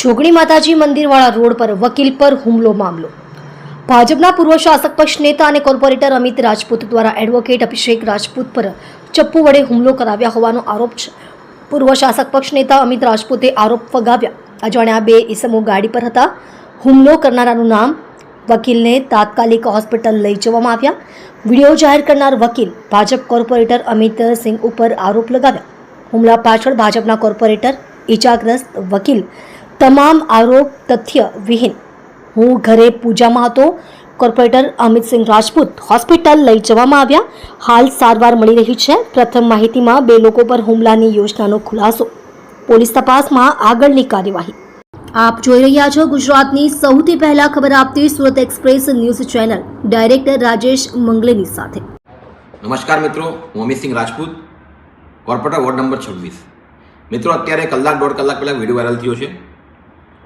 જોગણી માતાજી મંદિરવાળા રોડ પર વકીલ પર હુમલો મામલો. ભાજપના પૂર્વ શાસક પક્ષ નેતા અને કોર્પોરેટર અમિત રાજપૂત દ્વારા એડવોકેટ અભિષેક રાજપૂત પર ચપ્પુ વડે હુમલો કરાવ્યા હોવાનો આરોપ છે. પૂર્વ શાસક પક્ષ નેતા અમિત રાજપૂતે આરોપ ફગાવ્યા. અજાણ્યા બે ઈસમો ગાડી પર હતા. હુમલો કરનારાનું નામ વકીલને તાત્કાલિક હોસ્પિટલ લઈ જવામાં આવ્યા. વીડિયો જાહેર કરનાર વકીલ ભાજપ કોર્પોરેટર અમિત સિંહ ઉપર આરોપ લગાવ્યા. હુમલા પાછળ ભાજપના કોર્પોરેટર ઇજાગ્રસ્ત વકીલ તમામ આરોપ તથ્ય વિહીન. હું ઘરે પૂજામાં હતો. કોર્પોરેટર અમિતસિંહ રાજપૂત હોસ્પિટલ લઈ જવામાં આવ્યા. હાલ સારવાર મળી રહી છે. પ્રથમ માહિતીમાં બે લોકો પર હુમલાની યોજનાનો ખુલાસો. પોલીસ તપાસમાં આગળની કાર્યવાહી. આપ જોઈ રહ્યા છો ગુજરાતની સૌથી પહેલા ખબર આપતી Surat express news channel. Director Rajesh મંગલેની સાથે. નમસ્કાર મિત્રો, હું Amitsinh Rajput, corporator ward number છવ્વીસ. મિત્રો, અત્યારે કલાક દોઢ કલાક પહેલાં વીડિયો વાયરલ થયો છે.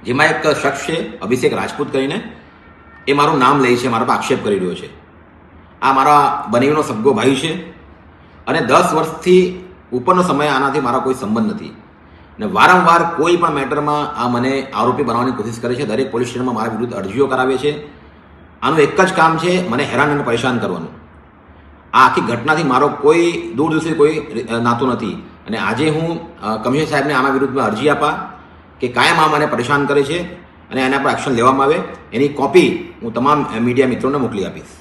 જેમાં એક શખ્સ છે, અભિષેક રાજપૂત કરીને. એ મારું નામ લે છે, મારા પર આક્ષેપ કરી રહ્યો છે. આ મારા બનેવીનો સગો ભાઈ છે અને દસ વર્ષથી ઉપરનો સમય આનાથી મારા કોઈ સંબંધ નથી. ને વારંવાર કોઈ પણ મેટરમાં આ મને આરોપી બનાવવાની કોશિશ કરે છે. દરેક પોલીસ સ્ટેશનમાં મારા વિરુદ્ધ અરજીઓ કરાવે છે. આનું એક જ કામ છે, મને હેરાન અને પરેશાન કરવાનું. આ આખી ઘટનાથી મારો કોઈ દૂર દૂરથી કોઈ નાતો નથી. અને આજે હું કમિશનર સાહેબને આના વિરુદ્ધમાં અરજી આપા. કે કાયમ આ મને પરેશાન કરે છે અને એના પર એક્શન લેવામાં આવે, એની કોપી હું તમામ મીડિયા મિત્રોને મોકલી આપીશ.